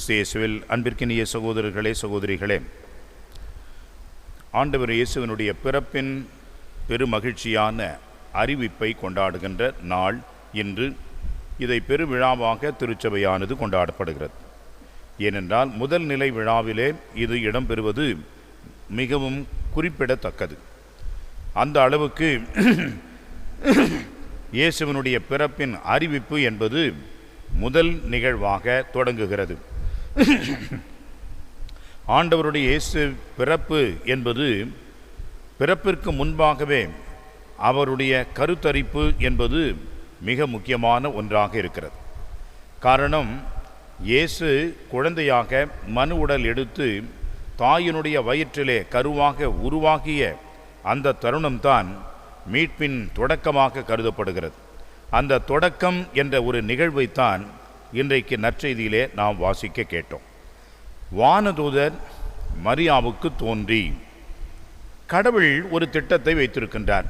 கிறிஸ்து இயேசுவில் அன்பிற்கினிய சகோதரர்களே சகோதரிகளே. ஆண்டவர் இயேசுவினுடைய பிறப்பின் பெருமகிழ்ச்சியான அறிவிப்பை கொண்டாடுகின்ற நாள் இன்று. இதை பெருவிழாவாக திருச்சபையானது கொண்டாடப்படுகிறது. ஏனென்றால் முதல் நிலை விழாவிலே இது இடம்பெறுவது மிகவும் குறிப்பிடத்தக்கது. அந்த அளவுக்கு இயேசுவனுடைய பிறப்பின் அறிவிப்பு என்பது முதல் நிகழ்வாக தொடங்குகிறது. ஆண்டவருடைய இயேசு பிறப்பு என்பது பிறப்பிற்கு முன்பாகவே அவருடைய கருத்தரிப்பு என்பது மிக முக்கியமான ஒன்றாக இருக்கிறது. காரணம் இயேசு குழந்தையாக மனு உடல் எடுத்து தாயினுடைய வயிற்றிலே கருவாக உருவாகிய அந்த தருணம்தான் மீட்பின் தொடக்கமாக கருதப்படுகிறது. அந்த தொடக்கம் என்ற ஒரு நிகழ்வைத்தான் இன்றைக்கு நற்செய்தியிலே நாம் வாசிக்க கேட்டோம். வானதூதர் மரியாவுக்கு தோன்றி கடவுள் ஒரு திட்டத்தை வைத்திருக்கின்றார்.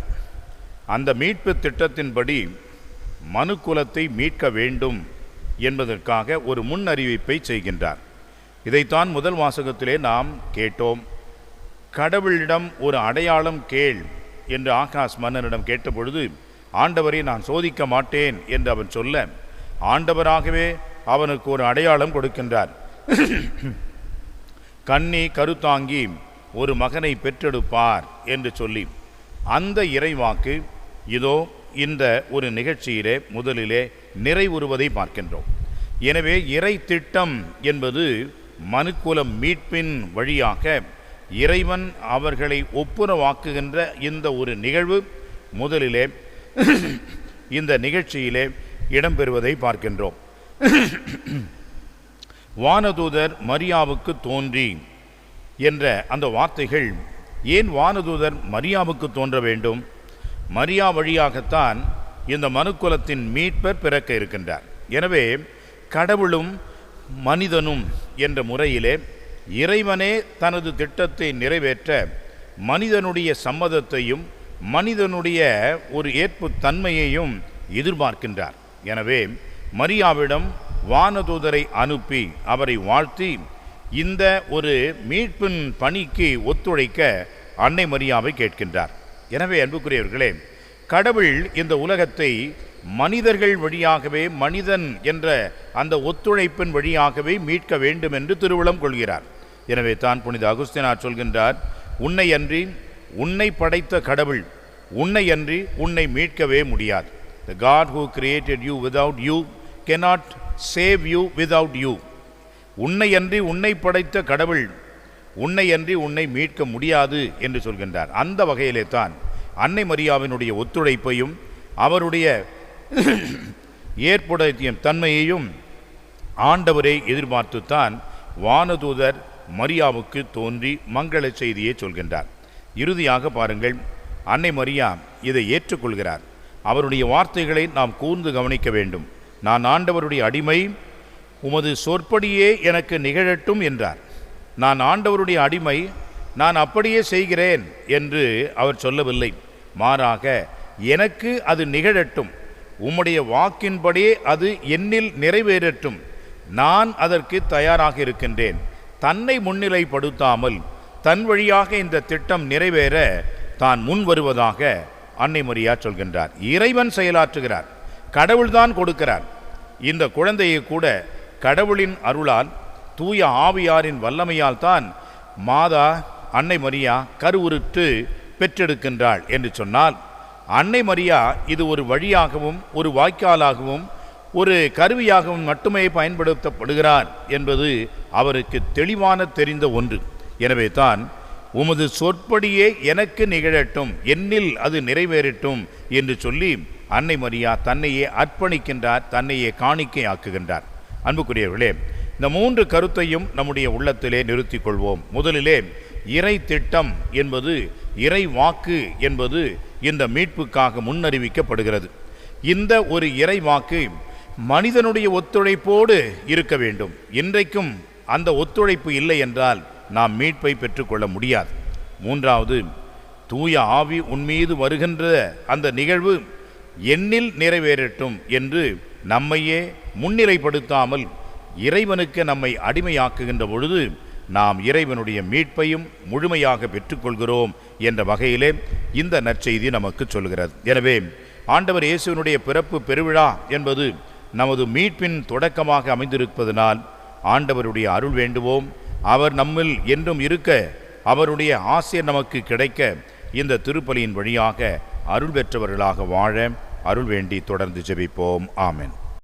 அந்த மீட்பு திட்டத்தின்படி மனுக்குலத்தை மீட்க வேண்டும் என்பதற்காக ஒரு முன் அறிவிப்பை செய்கின்றார். இதைத்தான் முதல் வாசகத்திலே நாம் கேட்டோம். கடவுளிடம் ஒரு அடையாளம் கேள் என்று ஆகாஷ் மன்னனிடம் கேட்டபொழுது ஆண்டவரை நான் சோதிக்க மாட்டேன் என்று அவன் சொல்ல ஆண்டவராகவே அவனுக்கு ஒரு அடையாளம் கொடுக்கின்றார். கண்ணி கருத்தாங்கி ஒரு மகனை பெற்றெடுப்பார் என்று சொல்லி அந்த இறைவாக்கு இதோ இந்த ஒரு நிகழ்ச்சியிலே முதலிலே நிறைவுறுவதை பார்க்கின்றோம். எனவே இறை திட்டம் என்பது மனுக்குலம் மீட்பின் வழியாக இறைவன் அவர்களை ஒப்புரவாக்குகின்ற இந்த ஒரு நிகழ்வு முதலிலே இந்த நிகழ்ச்சியிலே இடம்பெறுவதை பார்க்கின்றோம். வானதூதர் மரியாவுக்கு தோன்றி என்ற அந்த வார்த்தைகள் ஏன் வானதூதர் மரியாவுக்கு தோன்ற வேண்டும்? மரியா வழியாகத்தான் இந்த மனுக்குலத்தின் மீட்பர் பிறக்க இருக்கின்றார். எனவே கடவுளும் மனிதனும் என்ற முறையிலே இறைவனே தனது திட்டத்தை நிறைவேற்ற மனிதனுடைய சம்மதத்தையும் மனிதனுடைய ஒரு ஏற்பு தன்மையையும் எதிர்பார்க்கின்றார். எனவே மரியாவிடம் வானதூதரை அனுப்பி அவரை வாழ்த்தி இந்த ஒரு மீட்பின் பணிக்கு ஒத்துழைக்க அன்னை மரியாவை கேட்கின்றார். எனவே அன்புக்குரியவர்களே கடவுள் இந்த உலகத்தை மனிதர்கள் வழியாகவே மனிதன் என்ற அந்த ஒத்துழைப்பின் வழியாகவே மீட்க வேண்டும் என்று திருவுளம் கொள்கிறார். எனவே தான் புனித அகுஸ்தினார் சொல்கின்றார் உன்னை அன்றி உன்னை படைத்த கடவுள் உன்னை அன்றி உன்னை மீட்கவே முடியாது. The God who created you without you cannot save you without you உன்னை அன்றி உன்னை படைத்த கடவுள் உன்னை அன்றி உன்னை மீட்க முடியாது என்று சொல்கின்றார். அந்த வகையிலே தான் அன்னை மரியாவினுடைய ஒத்துழைப்பையும் அவருடைய ஏற்புடைய தன்மையையும் ஆண்டவரை எதிர்பார்த்துத்தான் வானதூதர் மரியாவுக்கு தோன்றி மங்கள செய்தியை சொல்கின்றார். இறுதியாக பாருங்கள் அன்னை மரியா இதை ஏற்றுக்கொள்கிறார். அவருடைய வார்த்தைகளை நாம் கூர்ந்து கவனிக்க வேண்டும். நான் ஆண்டவருடைய அடிமை உமது சொற்படியே எனக்கு நிகழட்டும் என்றார். நான் ஆண்டவருடைய அடிமை நான் அப்படியே செய்கிறேன் என்று அவர் சொல்லவில்லை. மாறாக எனக்கு அது நிகழட்டும். உம்முடைய வாக்கின்படியே அது என்னில் நிறைவேறட்டும். நான் அதற்கு தயாராக இருக்கின்றேன். தன்னை முன்னிலைப்படுத்தாமல் தன் வழியாக இந்த திட்டம் நிறைவேற தான் முன் வருவதாக அன்னை மரியா சொல்கின்றார். இறைவன் செயலாற்றுகிறார். கடவுள்தான் கொடுக்கிறார். இந்த குழந்தையை கூட கடவுளின் அருளால் தூய ஆவியாரின் வல்லமையால் தான் மாதா அன்னை மரியா கருவுருட்டு பெற்றெடுக்கின்றாள் என்று சொன்னால் அன்னை மரியா இது ஒரு வழியாகவும் ஒரு வாய்க்காலாகவும் ஒரு கருவியாகவும் மட்டுமே பயன்படுத்தப்படுகிறார் என்பது அவருக்கு தெளிவான தெரிந்த ஒன்று. எனவே தான் உமது சொற்படியே எனக்கு நிகழட்டும் என்னில் அது நிறைவேறட்டும் என்று சொல்லி அன்னை மரியா தன்னையே அர்ப்பணிக்கின்றார் தன்னையே காணிக்கை ஆக்குகின்றார் அன்புக்குரியவர்களே இந்த மூன்று கருத்தையும் நம்முடைய உள்ளத்திலே நிறுத்திக் கொள்வோம் முதலிலே இறை திட்டம் என்பது இறை வாக்கு என்பது இந்த மீட்புக்காக முன்னறிவிக்கப்படுகிறது. இந்த ஒரு இறை வாக்கு மனிதனுடைய ஒத்துழைப்போடு இருக்க வேண்டும். இன்றைக்கும் அந்த ஒத்துழைப்பு இல்லை என்றால் நாம் மீட்பை பெற்றுக்கொள்ள முடியாது. மூன்றாவது தூய ஆவி உன்மீது வருகின்ற அந்த நிகழ்வு எண்ணில் நிறைவேறட்டும் என்று நம்மையே முன்னிலைப்படுத்தாமல் இறைவனுக்கு நம்மை அடிமையாக்குகின்ற பொழுது நாம் இறைவனுடைய மீட்பையும் முழுமையாக பெற்றுக்கொள்கிறோம் என்ற வகையிலே இந்த நற்செய்தி நமக்கு சொல்கிறது. எனவே ஆண்டவர் இயேசுவனுடைய பிறப்பு பெருவிழா என்பது நமது மீட்பின் தொடக்கமாக அமைந்திருப்பதனால் ஆண்டவருடைய அருள் வேண்டுவோம். அவர் நம்மில் என்றும் இருக்க அவருடைய ஆசிரியர் நமக்கு கிடைக்க இந்த திருப்பலியின் வழியாக அருள் பெற்றவர்களாக வாழ அருள் வேண்டி தொடர்ந்து ஜெபிப்போம். ஆமென்.